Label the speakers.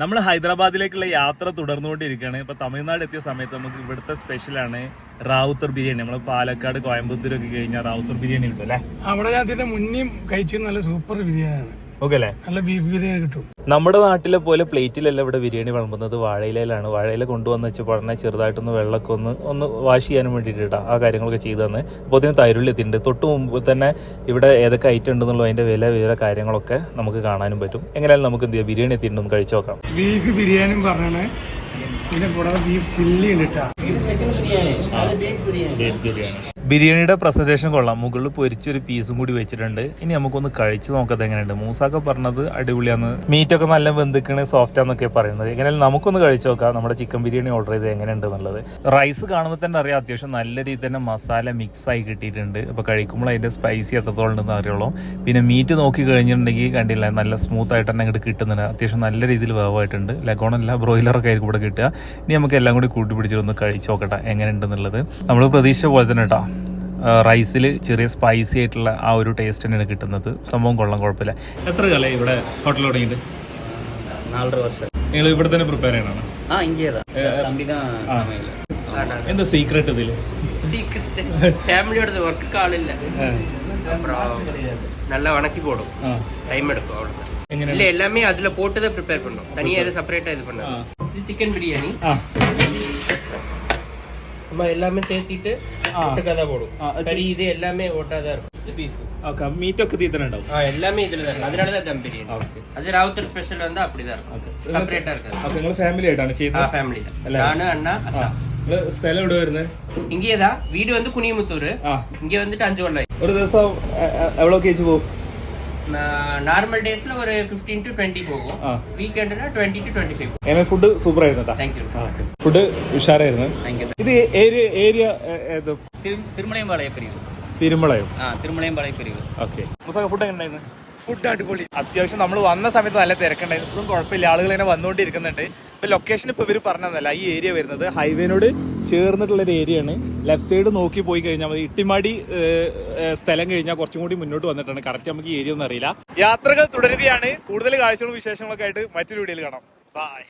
Speaker 1: നമ്മൾ ഹൈദരാബാദിലേക്കുള്ള യാത്ര തുടർന്നുകൊണ്ടിരിക്കുകയാണ്. ഇപ്പൊ തമിഴ്നാട് എത്തിയ സമയത്ത് നമുക്ക് ഇവിടുത്തെ സ്പെഷ്യലാണ് റാവുത്തർ ബിരിയാണി. നമ്മൾ പാലക്കാട് കോയമ്പത്തൂരൊക്കെ കഴിഞ്ഞാൽ റാവുത്തർ ബിരിയാണി ഉണ്ടല്ലേ
Speaker 2: അവിടെ ഞാൻ മുന്നേ കഴിച്ചത് നല്ല സൂപ്പർ ബിരിയാണിയാണ്.
Speaker 1: ഓക്കെ അല്ലേ?
Speaker 2: നല്ല ബീഫ് ബിരിയാണി കിട്ടും.
Speaker 1: നമ്മുടെ നാട്ടിലെ പോലെ പ്ലേറ്റിലല്ല ഇവിടെ ബിരിയാണി വിളമ്പുന്നത്. വാഴയിലയിലാണ്. വാഴയില കൊണ്ടുവന്ന് വെച്ച് ഉടനെ ചെറുതായിട്ടൊന്ന് വെള്ളമൊക്കെ ഒന്ന് ഒന്ന് വാഷ് ചെയ്യാനും വേണ്ടിട്ടാ ആ കാര്യങ്ങളൊക്കെ ചെയ്തു തന്നെ അപ്പോൾ അതിന് തൈരുള്ളി എത്തിയിട്ടുണ്ട് തൊട്ട് മുമ്പ് തന്നെ ഇവിടെ ഏതൊക്കെ ഐറ്റം ഉണ്ടെന്നുള്ള അതിന്റെ വില വിവര കാര്യങ്ങളൊക്കെ നമുക്ക് കാണാനും പറ്റും. എങ്ങനെയാലും നമുക്ക് എന്ത് ചെയ്യാം? ബിരിയാണി എത്തിയിട്ടുണ്ടെന്ന് കഴിച്ചു നോക്കാം.
Speaker 2: ബീഫ് ബിരിയാണിയും പറഞ്ഞാണ് പിന്നെ കൂടാതെ ബീഫ് ചില്ലി ഉണ്ട് കേട്ടോ.
Speaker 1: ബിരിയാണിയുടെ പ്രസന്റേഷൻ കൊള്ളാം. മുകളിൽ പൊരിച്ചൊരു പീസും കൂടി വെച്ചിട്ടുണ്ട്. ഇനി നമുക്കൊന്ന് കഴിച്ചു നോക്കത് എങ്ങനെയുണ്ട്. മൂസാക്ക പറഞ്ഞത് അടിപൊളിയാണ് മീറ്റ് ഒക്കെ നല്ല വെന്തിക്കണ് സോഫ്റ്റ് ആന്നൊക്കെ പറയുന്നത്. എങ്ങനെയാലും നമുക്കൊന്ന് കഴിച്ചു നോക്കാം നമ്മുടെ ചിക്കൻ ബിരിയാണി ഓർഡർ ചെയ്ത് എങ്ങനെയുണ്ട് എന്നുള്ളത്. റൈസ് കാണുമ്പോൾ തന്നെ അറിയാം അത്യാവശ്യം നല്ല രീതിയിൽ തന്നെ മസാല മിക്സ് ആയി കിട്ടിയിട്ടുണ്ട്. അപ്പോൾ കഴിക്കുമ്പോൾ അതിന്റെ സ്പൈസി എത്രത്തോളം ഉണ്ടെന്ന് അറിയുള്ളൂ. പിന്നെ മീറ്റ് നോക്കി കഴിഞ്ഞിട്ടുണ്ടെങ്കിൽ കണ്ടില്ല നല്ല സ്മൂത്ത് ആയിട്ട് തന്നെ ഇങ്ങോട്ട് കിട്ടുന്നുണ്ട്. അത്യാവശ്യം നല്ല രീതിയിൽ വേവായിട്ടുണ്ട്. ലഗോണല്ല ബ്രോയിലറൊക്കെ ആയിരിക്കും ഇവിടെ കിട്ടുക. ഇനി നമുക്ക് എല്ലാം കൂടി കൂട്ടി പിടിച്ചിട്ടൊന്ന് കഴിച്ചു നോക്കട്ടെ എങ്ങനെയുണ്ടെന്നുള്ളത് നമ്മൾ പ്രതീക്ഷിച്ച പോലെ തന്നെ കേട്ടോ റൈസിൽ ചെറിയ സ്പൈസി ആയിട്ടുള്ള ആ ഒരു ടേസ്റ്റ് തന്നെയാണ് കിട്ടുന്നത് സംഭവം കൊള്ളാം കുഴപ്പമില്ല എത്ര കാലം ഇവിടെ ഹോട്ടൽ തുടങ്ങിയിട്ട്
Speaker 3: நாலரை வருஷம்
Speaker 1: നിങ്ങൾ ഇവിടെ തന്നെ പ്രിപ്പയർ ചെയ്യണം
Speaker 3: ஆ இங்கே தான் தம்பி தான் சமையல்
Speaker 1: എന്താ സീക്രട്ട് ഇതിൽ
Speaker 4: சீக்கிரம் ஃபேமிலியோட ஒர்க்குக்கு ஆள் இல்லை அப்புறம் நல்லா வணக்கி போடும் டைம் எடுக்கும் அவ்வளோதான்
Speaker 1: எங்கன?
Speaker 4: இல்லை எல்லாமே அதில் போட்டு தான் ப்ரிப்பேர் பண்ணும் தனியாக எதுவும் செப்பரேட்டாக இது பண்ணாது இது சிக்கன் பிரியாணி
Speaker 1: ആ
Speaker 4: நம்ம எல்லாமே சேர்த்திட்டு
Speaker 1: ஆ.
Speaker 4: ஒட்டுக்காக தான் போடும்
Speaker 1: ஆ, அது
Speaker 4: கறி இது எல்லாமே ஒட்டாக தான் இருக்கும் இது பீஸ்
Speaker 1: ഓക്കെ മീറ്റ് ഒക്കെ തീ തന്നെ ഉണ്ടാവും
Speaker 4: ஆ எல்லாமே இதில் தான் இருக்கும் அதனால தான் தம் பிரியாணி
Speaker 1: ഓക്കെ
Speaker 4: அது ராவுத்தர் ஸ்பெஷல் வந்து அப்படி தான் இருக்கும் செப்பரேட்டாக இருக்காது
Speaker 1: അപ്പൊ നിങ്ങൾ ഫാമിലി ആയിട്ടാണ്
Speaker 4: ஆ
Speaker 1: ചെയ്യുന്നത്
Speaker 4: ஃபேமிலி தான்
Speaker 1: எல்லாரும்?
Speaker 4: நானு அண்ணா
Speaker 1: ആ
Speaker 4: அக்கா
Speaker 1: നിങ്ങള് സ്ഥലം എവിടെ വരുന്നത്
Speaker 4: இங்கே தான் வீடு வந்து குனியமுத்தூர்
Speaker 1: ആ
Speaker 4: இங்கே வந்துட்டு அஞ்சு கொள்ளை
Speaker 1: ഒരു ദിവസം എവിടെ കേച്ച് പോകും
Speaker 4: நார்மல் டேஸ்ல ஒரு 15 டு 20 போகும்
Speaker 1: ആ
Speaker 4: வீக்கெண்ட்னா 20 டு 25
Speaker 1: എങ്ങനെ ഫുഡ് സൂപ്പർ ആയിരുന്നു കേട്ടോ
Speaker 4: தேங்க்யூ
Speaker 1: ഫുഡ് ഉഷാറായിരുന്നു
Speaker 3: தேங்க்யூ
Speaker 1: ഇത് ഏരിയ ഏരിയ ഏത്
Speaker 3: திரு திருமலையம்பாளைய பிரிவு
Speaker 1: തിരുമളയോ
Speaker 3: ஆ திருமலையம்பாளைய பிரிவு
Speaker 1: ഓക്കെ മുസാക ഫുഡ് എങ്ങനെ ഉണ്ടായിരുന്നു
Speaker 2: ഫുഡ് അടിപൊളി
Speaker 1: അത്യാവശ്യം നമ്മൾ വന്ന സമയത്ത് നല്ല തിരക്കുണ്ടായിരുന്നു ഇപ്പോഴും കുഴപ്പമില്ല ആളുകൾ ഇങ്ങനെ വന്നുകൊണ്ടിരിക്കുന്നുണ്ട് ഇപ്പൊ ലൊക്കേഷൻ ഇപ്പൊ ഇവർ പറഞ്ഞതല്ല ഈ ഏരിയ വരുന്നത് ഹൈവേനോട് ചേർന്നിട്ടുള്ള ഒരു ഏരിയ ആണ്. ലെഫ്റ്റ് സൈഡ് നോക്കി പോയി കഴിഞ്ഞാൽ മതി. ഇട്ടിമാടി സ്ഥലം കഴിഞ്ഞാൽ കുറച്ചും കൂടി മുന്നോട്ട് വന്നിട്ടാണ്. കറക്റ്റ് നമുക്ക് ഈ ഏരിയ ഒന്നും അറിയില്ല. യാത്രകൾ തുടരുകയാണ്. കൂടുതൽ കാഴ്ചകളും വിശേഷങ്ങളൊക്കെ ആയിട്ട് മറ്റൊരു വീഡിയോയിൽ കാണാം. ബൈ